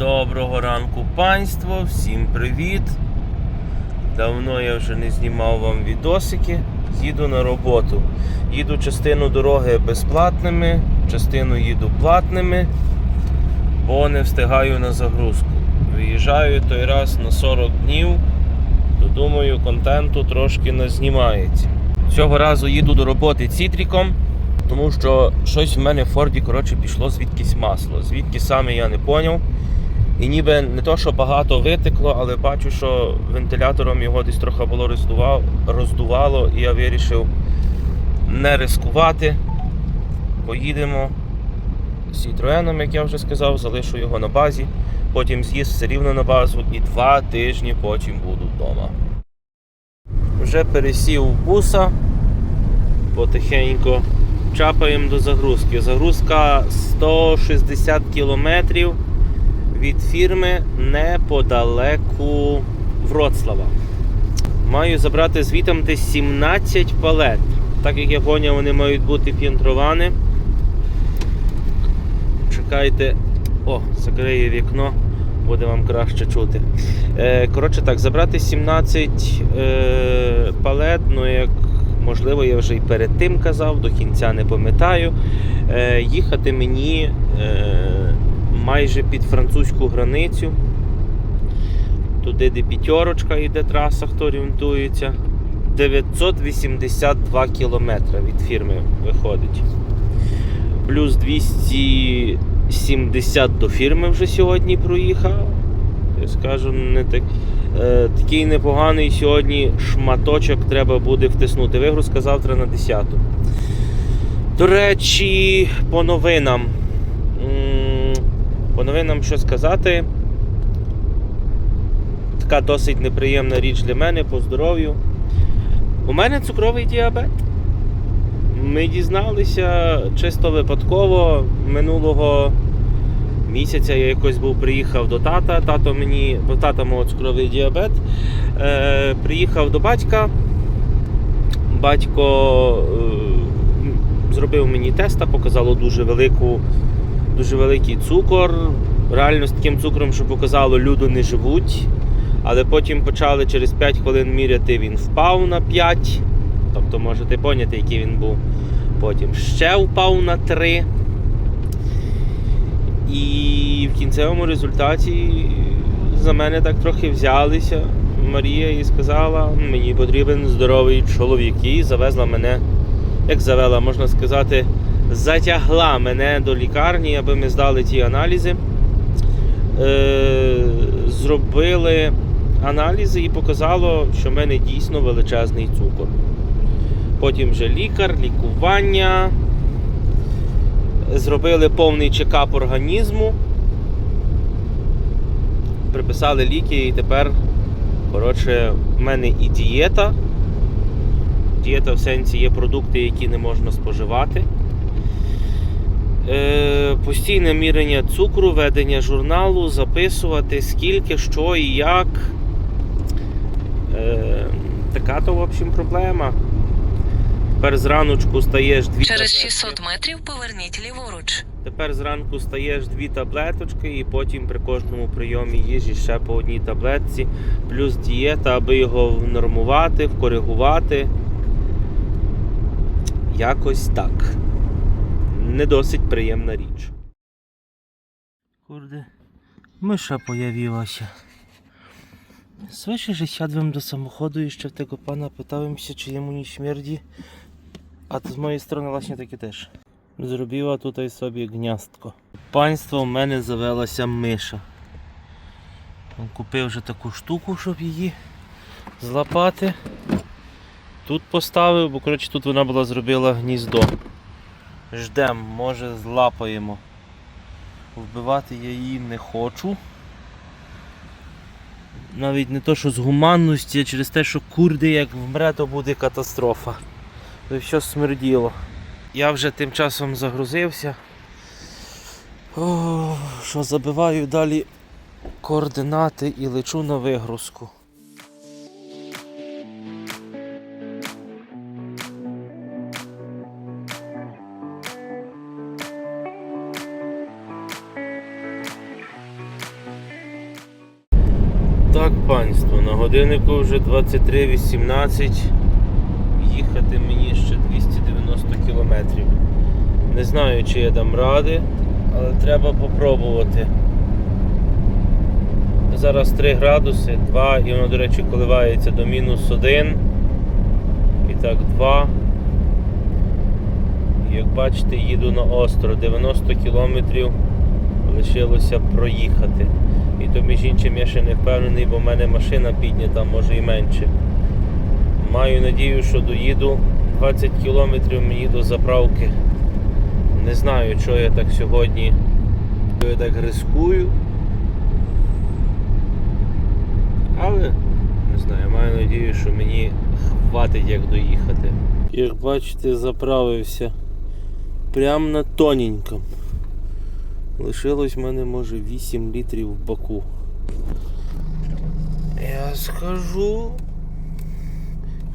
Доброго ранку, панство, всім привіт. Давно я вже не знімав вам відосики. Їду на роботу. Їду частину дороги безплатними, частину їду платними, бо не встигаю на загрузку. Виїжджаю той раз на 40 днів, то думаю, контенту трошки не знімається. Цього разу їду до роботи цітріком, тому що щось в мене в Форді коротше, пішло звідкись масло. Звідки саме я не поняв. І ніби не то, що багато витекло, але бачу, що вентилятором його десь трохи було роздувало, і я вирішив не ризикувати. Поїдемо з Citroeном, як я вже сказав, залишу його на базі, потім з'їзд все рівно на базу і два тижні потім буду вдома. Вже пересів буса, потихеньку чапаємо до загрузки. Загрузка 160 кілометрів від фірми неподалеку Вроцлава. Маю забрати звітом десь 17 палет. Так як я поняв, вони мають бути фінтровані. Чекайте. О, закриє вікно, буде вам краще чути. Е, коротше так, забрати 17 е, палет, ну як можливо я вже і перед тим казав, до кінця не пам'ятаю. Е, їхати мені. Е, майже під французьку границю. Туди, де п'ятерочка йде траса, хто орієнтується. 982 кілометри від фірми виходить. Плюс 270 до фірми вже сьогодні проїхав. Я скажу, не так, е, такий непоганий сьогодні шматочок треба буде втиснути. Вигрузка завтра на 10. До речі, по новинам. По новинам що сказати. Така досить неприємна річ для мене по здоров'ю. У мене цукровий діабет. Ми дізналися чисто випадково минулого місяця я якось був приїхав до тата. Тато мені, бо тата мого цукровий діабет. Е, приїхав до батька. Батько е, зробив мені теста, показало дуже велику дуже великий цукор. Реально з таким цукром, що показало, люди не живуть. Але потім почали через 5 хвилин міряти, він впав на 5. Тобто можете поняти, який він був. Потім ще впав на 3. І в кінцевому результаті за мене так трохи взялися. Марія і сказала, мені потрібен здоровий чоловік. І завезла мене, як завела, можна сказати, затягла мене до лікарні, аби ми здали ті аналізи. Е, зробили аналізи і показало, що в мене дійсно величезний цукор. Потім вже лікар, лікування. Зробили повний чекап організму. Приписали ліки і тепер, коротше, в мене і дієта. Дієта в сенсі є продукти, які не можна споживати. Е, постійне мірення цукру, ведення журналу, записувати скільки, що і як. Е, така то, в общем, проблема. Тепер зраночку стаєш дві Через 600 метрів поверніть ліворуч. Тепер зранку стаєш дві таблеточки і потім при кожному прийомі їжі ще по одній таблетці, плюс дієта, аби його внормувати, вкоригувати. Якось так. Не досить приємна річ. Mysza pojawiła się. Słyszę, że siadłem do samochodu i jeszcze w tego pana pytałem czy jemu nie śmierdzi. A to z mojej strony właśnie takie też. Зробила тут собі гніздко. Панство в мене завелася миша. Купив вже таку штуку, щоб її злапати. Тут поставив, бо коротше тут вона була зробила гніздо. Ждем, може злапаємо. Вбивати я її не хочу. Навіть не то, що з гуманності, а через те, що курди як вмре, то буде катастрофа. То все смерділо. Я вже тим часом загрузився. О, що забиваю далі координати і лечу на вигрузку. Годиннику вже 23.18. Їхати мені ще 290 кілометрів. Не знаю, чи я дам ради, але треба попробувати. Зараз 3 градуси, 2, і воно, до речі, коливається до мінус 1. І так, 2. Як бачите, їду на остро. 90 кілометрів лишилося проїхати. І то між іншим я ще не впевнений, бо в мене машина піднята, може і менше. Маю надію, що доїду 20 кілометрів мені до заправки. Не знаю, що я так сьогодні я так рискую. Але не знаю, маю надію, що мені хватить як доїхати. Як бачите, заправився прямо на тоненькому. Лишилось в мене може 8 літрів в баку. Я скажу.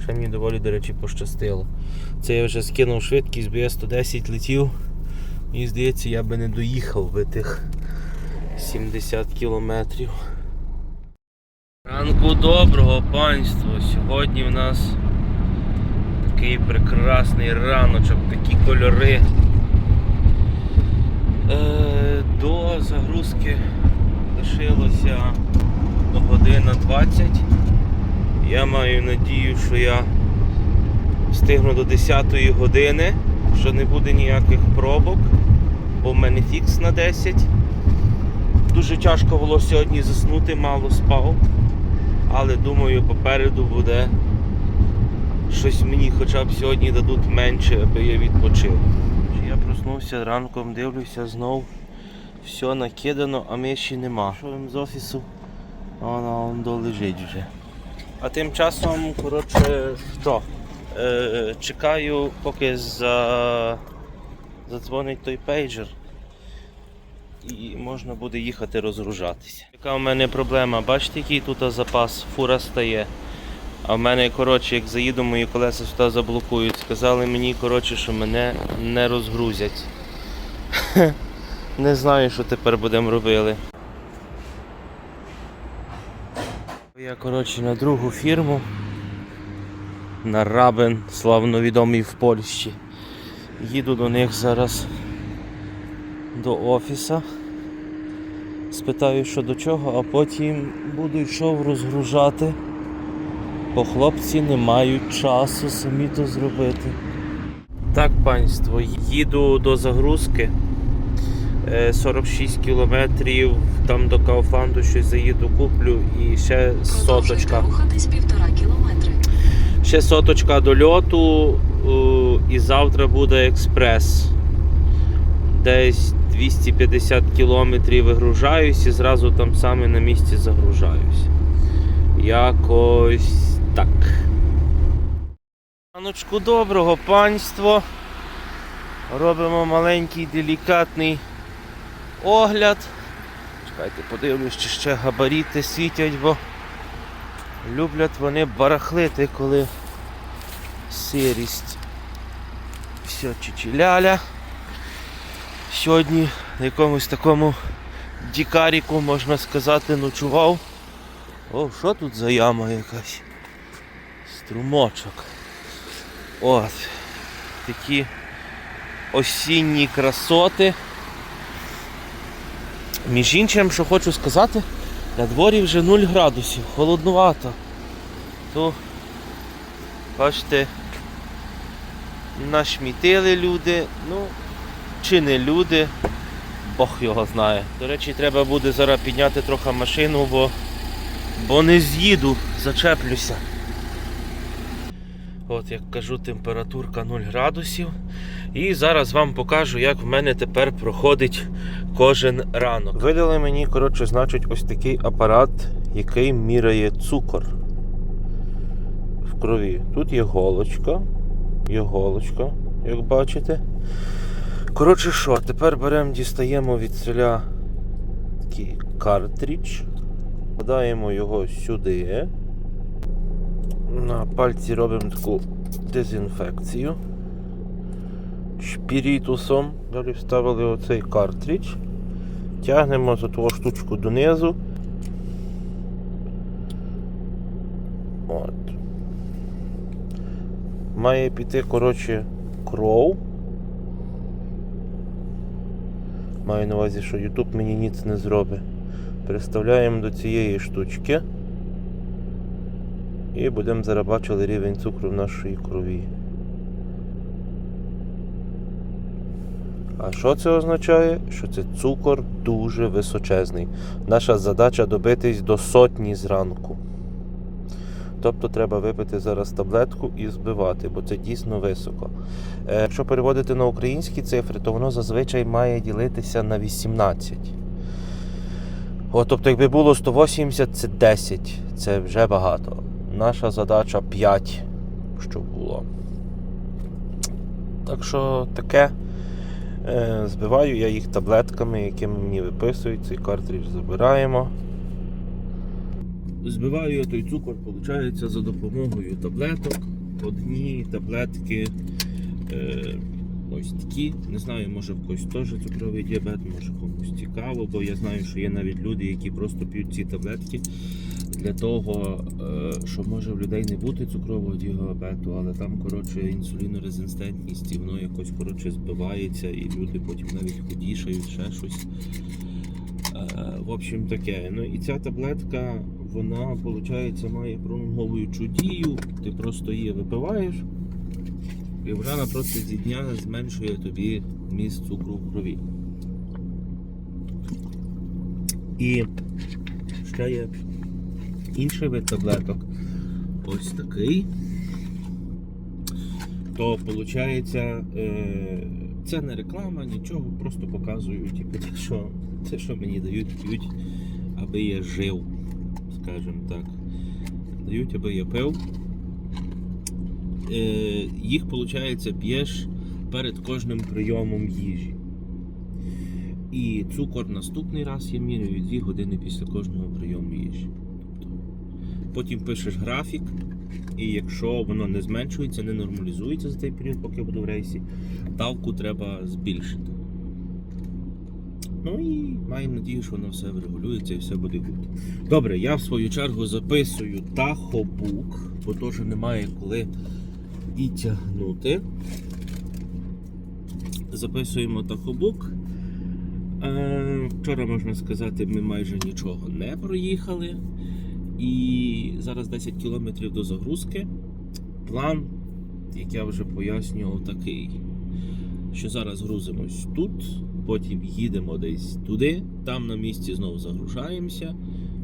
Ще мені доволі, до речі, пощастило. Це я вже скинув швидкість, бо я 110 летів. Мені здається, я би не доїхав би тих 70 кілометрів. Ранку доброго панство! Сьогодні в нас такий прекрасний раночок, такі кольори. Е, До загрузки лишилося ну, година 20. Я маю надію, що я встигну до 10 години, що не буде ніяких пробок, бо в мене фікс на 10. Дуже тяжко було сьогодні заснути, мало спав. Але думаю, попереду буде щось мені хоча б сьогодні дадуть менше, аби я відпочив. Я проснувся ранком, дивлюся знов. Все накидано, а миші нема. Що з офісу? Вона он долежить вже. А тим часом, коротше, що? Е, чекаю, поки за... задзвонить той пейджер. І можна буде їхати розгружатися. Яка в мене проблема? Бачите, який тут запас, фура стає. А в мене, коротше, як заїду, мої колеса сюди заблокують. Сказали мені, коротше, що мене не розгрузять. Не знаю, що тепер будемо робити. Я, коротше, на другу фірму. На Рабен, славновідомий в Польщі. Їду до них зараз до офіса. Спитаю, що до чого, а потім буду йшов розгружати. Бо хлопці не мають часу самі то зробити. Так, панство, їду до загрузки. Е, 46 кілометрів, там до Кауфланду щось заїду, куплю і ще соточка. Ще соточка до льоту е, і завтра буде експрес. Десь 250 кілометрів вигружаюсь і зразу там саме на місці загружаюсь. Якось так. Раночку доброго панство. Робимо маленький делікатний огляд. Чекайте, подивлюсь, чи ще габаріти світять, бо люблять вони барахлити, коли сирість. Все чичіляля. Сьогодні на якомусь такому дікаріку, можна сказати, ночував. О, що тут за яма якась? Струмочок. От. Такі осінні красоти. Між іншим, що хочу сказати, на дворі вже 0 градусів, холоднувато. То, бачите, нашмітили люди, ну, чи не люди, Бог його знає. До речі, треба буде зараз підняти трохи машину, бо, бо не з'їду, зачеплюся. От, як кажу, температурка 0 градусів. І зараз вам покажу, як в мене тепер проходить кожен ранок. Видали мені, коротше, значить, ось такий апарат, який міряє цукор в крові. Тут є голочка, є голочка, як бачите. Коротше, що, тепер беремо, дістаємо від селя такий картридж, вкладаємо його сюди. На пальці робимо таку дезінфекцію шпірітусом. Далі вставили оцей картридж. Тягнемо за ту штучку донизу. От. Має піти, коротше, кров. Маю на увазі, що YouTube мені ніц не зробить. Приставляємо до цієї штучки. І будемо зараз бачили рівень цукру в нашій крові. А що це означає? Що це цукор дуже височезний. Наша задача добитись до сотні зранку. Тобто треба випити зараз таблетку і збивати, бо це дійсно високо. Е, Якщо переводити на українські цифри, то воно зазвичай має ділитися на 18. От, тобто, якби було 180, це 10, це вже багато. Наша задача 5, щоб було. Так що таке. Е, Збиваю я їх таблетками, якими мені виписують. Цей картридж забираємо. Збиваю я той цукор, виходить, за допомогою таблеток. Одні таблетки е, ось такі. Не знаю, може в когось теж цукровий діабет, може комусь цікаво, бо я знаю, що є навіть люди, які просто п'ють ці таблетки для того, е, що може в людей не бути цукрового діабету, але там коротше інсулінорезистентність і воно якось коротше збивається, і люди потім навіть худішають, ще щось. Е, В общем таке. Ну і ця таблетка, вона виходить, має пролонговуючу дію. Ти просто її випиваєш, і вона на протязі дня зменшує тобі вміст цукру в крові. І ще є інший вид таблеток. Ось такий. То виходить, це не реклама, нічого, просто показую, типу, те, що, те, що мені дають, п'ють, аби я жив, скажімо так. Дають, аби я пив. Е, їх, виходить, п'єш перед кожним прийомом їжі. І цукор наступний раз я міряю 2 години після кожного прийому їжі. Потім пишеш графік, і якщо воно не зменшується, не нормалізується за той період, поки я буду в рейсі, давку треба збільшити. Ну і маємо надію, що воно все врегулюється і все буде гуд. Добре, я в свою чергу записую тахобук, бо теж немає коли і тягнути. Записуємо тахобук. Е, Вчора, можна сказати, ми майже нічого не проїхали. І зараз 10 кілометрів до загрузки. План, як я вже пояснював, такий. Що зараз грузимось тут, потім їдемо десь туди, там на місці знову загружаємося,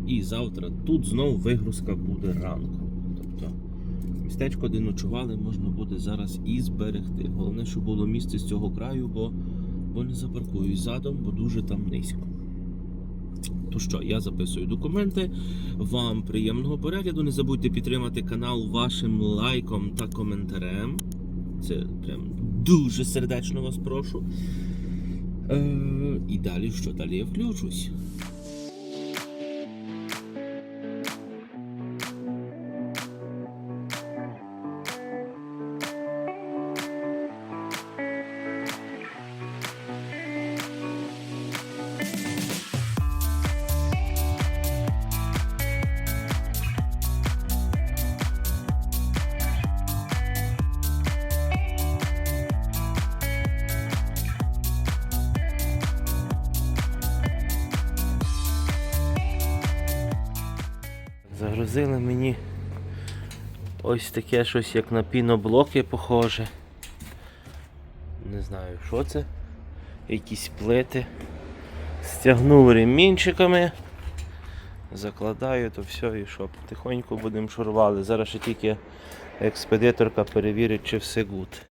і завтра тут знову вигрузка буде ранком. Тобто містечко, де ночували, можна буде зараз і зберегти. Головне, щоб було місце з цього краю, бо, бо не запаркуюсь задом, бо дуже там низько. То що, я записую документи. Вам приємного перегляду. Не забудьте підтримати канал вашим лайком та коментарем. Це прям дуже сердечно вас прошу. Е, і далі, що далі я включусь. Загрузили мені ось таке щось, як на піноблоки похоже. Не знаю, що це. Якісь плити. Стягнув ремінчиками. Закладаю то все і що, потихоньку будемо шурвали. Зараз ще тільки експедиторка перевірить, чи все гуд.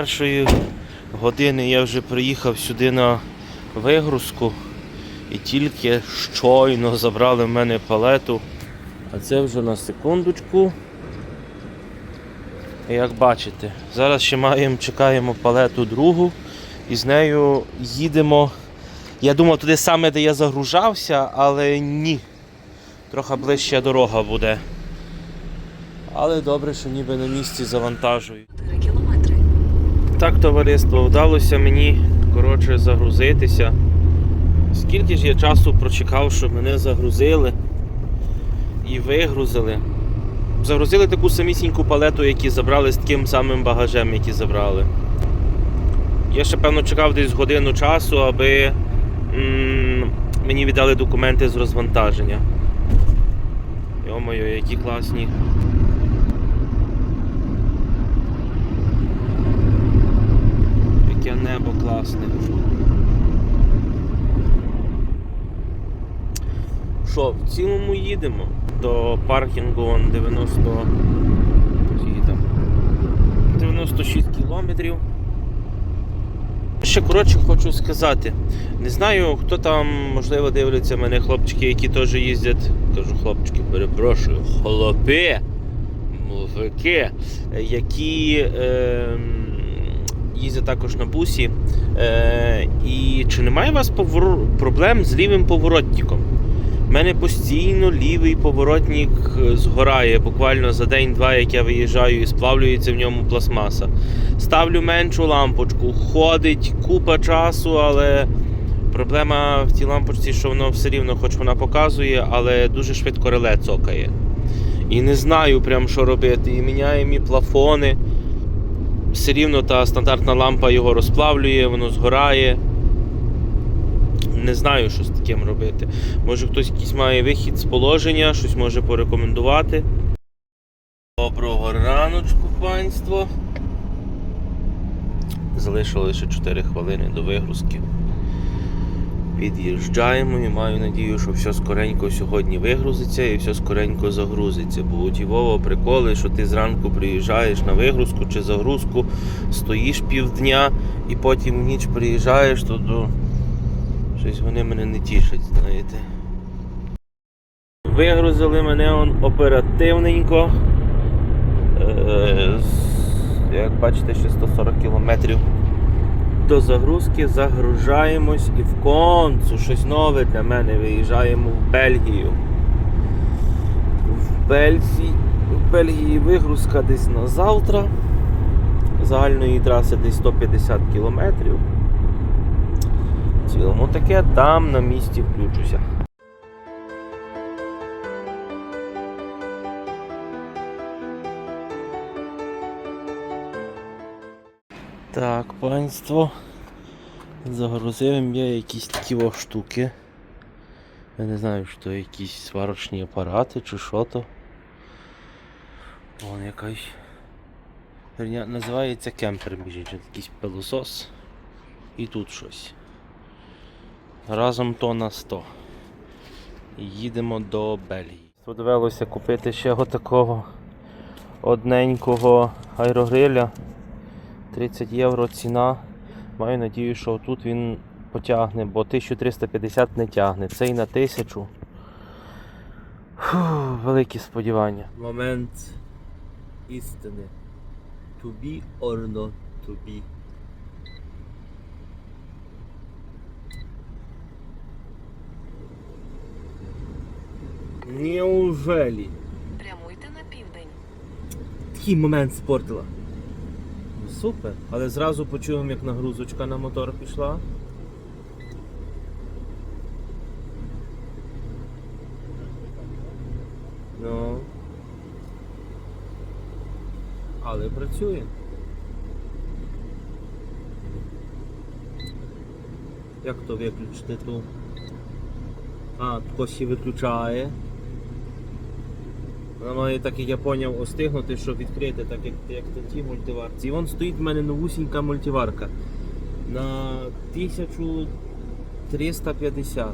Першої години я вже приїхав сюди на вигрузку і тільки щойно забрали в мене палету. А це вже на секундочку. Як бачите, зараз ще маємо, чекаємо палету другу і з нею їдемо. Я думав туди саме, де я загружався, але ні. Трохи ближче дорога буде. Але добре, що ніби на місці завантажую. 4 кілометри. Так, товариство, вдалося мені коротше загрузитися. Скільки ж я часу прочекав, щоб мене загрузили і вигрузили. Загрузили таку самісіньку палету, які забрали з таким самим багажем, який забрали. Я ще певно чекав десь годину часу, аби м, мені віддали документи з розвантаження. Йо-моє, які класні. Небо класне. Що, в цілому їдемо до паркінгу он 90. там? 96 кілометрів. Ще коротше хочу сказати. Не знаю, хто там, можливо, дивляться мене хлопчики, які теж їздять. Кажу, хлопчики, перепрошую, хлопи, мужики, які е, їздять також на бусі. Е, і чи немає у вас повор... проблем з лівим поворотником? У мене постійно лівий поворотник е, згорає буквально за день-два, як я виїжджаю і сплавлюється в ньому пластмаса. Ставлю меншу лампочку, ходить купа часу, але проблема в тій лампочці, що воно все рівно, хоч вона показує, але дуже швидко реле цокає. І не знаю прям, що робити. І міняємо і плафони. Все рівно та стандартна лампа його розплавлює, воно згорає. Не знаю, що з таким робити. Може хтось якийсь має вихід з положення, щось може порекомендувати. Доброго раночку, панство. Залишилося ще 4 хвилини до вигрузки. Під'їжджаємо і маю надію, що все скоренько сьогодні вигрузиться і все скоренько загрузиться. Бо у Вова приколи, що ти зранку приїжджаєш на вигрузку чи загрузку, стоїш півдня і потім в ніч приїжджаєш, то до... щось вони мене не тішать, знаєте. Вигрузили мене он оперативненько. Е, як бачите, ще 140 кілометрів до загрузки загружаємось і в концу щось нове для мене. Виїжджаємо в Бельгію. В Бельгії, в Бельгії вигрузка десь на завтра. Загальної траси десь 150 кілометрів. В цілому таке, там на місці включуся. Так, панство. Загрузив я якісь такі штуки. Я не знаю, що якісь сварочні апарати чи що то. Вон якась. Називається кемпер біжить, якийсь пилосос. І тут щось. Разом то на 100. І їдемо до Бельгії. Довелося купити ще такого одненького аерогриля. 30 євро ціна. Маю надію, що тут він потягне, бо 1350 не тягне. Цей на 1000. Фу, великі сподівання. Момент істини. To be or not to be. Неужели? Прямуйте на південь. Такий момент спортила. Супер. Але зразу почуємо, як нагрузочка на мотор пішла. Ну. Але працює. Як то виключити ту? А, хтось її виключає. Вона має, так як я поняв, остигнути, щоб відкрити, так як, як ті мультиварці. І вон стоїть в мене новусінька мультиварка на 1350.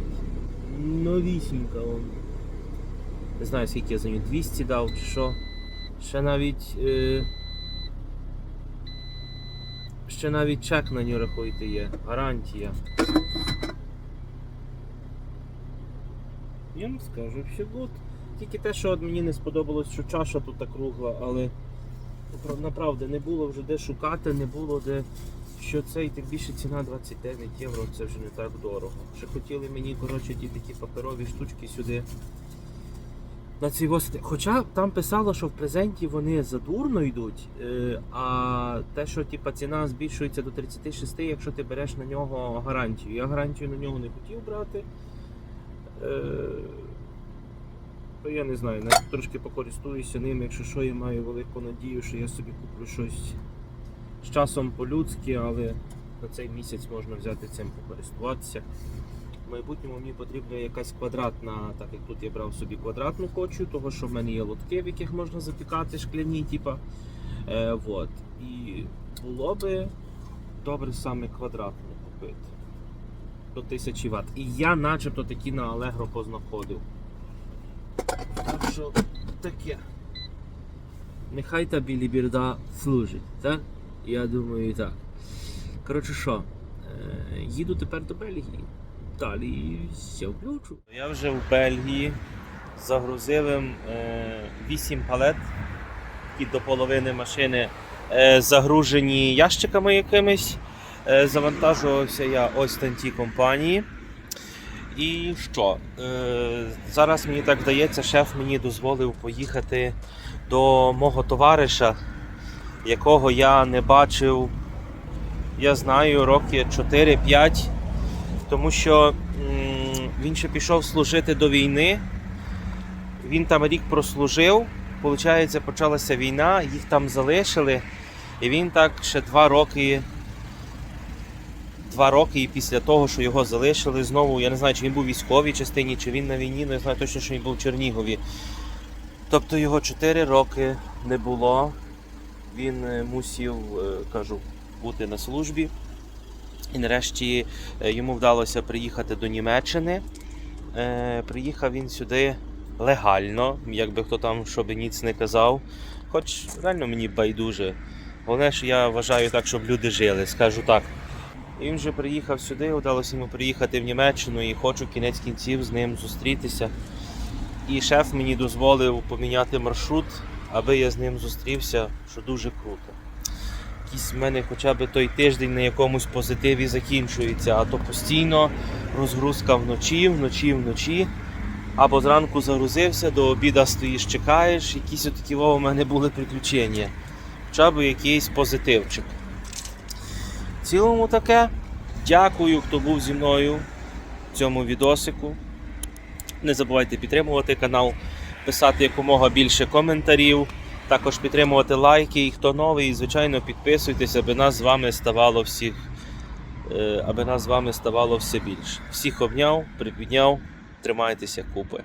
Новісінька вон. Не знаю скільки я за нього 200 дав чи що. Ще навіть. Е... Ще навіть чек на нього рахуйте є. Гарантія. Я вам скажу, все гуд. Тільки те, що от мені не сподобалось, що чаша тут так кругла, але Направду, не було вже де шукати, не було де. Що це і тим більше ціна 29 євро, це вже не так дорого. Ще хотіли мені, коротше, ті такі паперові штучки сюди. На цей восити. Хоча там писало, що в презенті вони задурно йдуть, е, а те, що типа, ціна збільшується до 36, якщо ти береш на нього гарантію. Я гарантію на нього не хотів брати. Я не знаю, навіть трошки покористуюся ним, якщо що, я маю велику надію, що я собі куплю щось з часом по-людськи, але на цей місяць можна взяти цим покористуватися. В майбутньому мені потрібна якась квадратна, так як тут я брав собі квадратну хочу, того що в мене є лотки, в яких можна запікати шкляні, типа. Е, вот. І було би добре саме квадратну купити. До 1000 Вт. І я начебто такі на Allegro познаходив. Так що таке. Нехай та білібірда служить, так? Я думаю, так. Коротше що, е, їду тепер до Бельгії. Далі все включу. Я вже в Бельгії загрузив е, 8 палет, які до половини машини е, загружені ящиками якимись. Завантажувався я ось на тій компанії. І що? Е, зараз мені так вдається, шеф мені дозволив поїхати до мого товариша, якого я не бачив, я знаю, роки 4-5, тому що він ще пішов служити до війни. Він там рік прослужив. Получається, почалася війна, їх там залишили. І він так ще два роки. Два роки і після того, що його залишили, знову я не знаю, чи він був у військовій частині, чи він на війні, не знаю точно, що він був в Чернігові. Тобто його 4 роки не було. Він е, мусів, е, кажу, бути на службі. І нарешті е, йому вдалося приїхати до Німеччини. Приїхав він сюди легально, якби хто там що би ніц не казав. Хоч реально мені байдуже. Головне, що я вважаю так, щоб люди жили, скажу так. І він вже приїхав сюди, вдалося йому приїхати в Німеччину і хочу кінець кінців з ним зустрітися. І шеф мені дозволив поміняти маршрут, аби я з ним зустрівся, що дуже круто. Якийсь в мене хоча б той тиждень на якомусь позитиві закінчується, а то постійно розгрузка вночі, вночі, вночі. Або зранку загрузився, до обіда стоїш, чекаєш. Якісь отакі во, у мене були приключення. Хоча б якийсь позитивчик. Цілому таке. Дякую, хто був зі мною в цьому відосику. Не забувайте підтримувати канал, писати якомога більше коментарів, також підтримувати лайки. І хто новий, звичайно, підписуйтесь, аби нас з вами ставало всіх, е, аби нас з вами ставало все більше. Всіх обняв, припідняв, тримайтеся купи.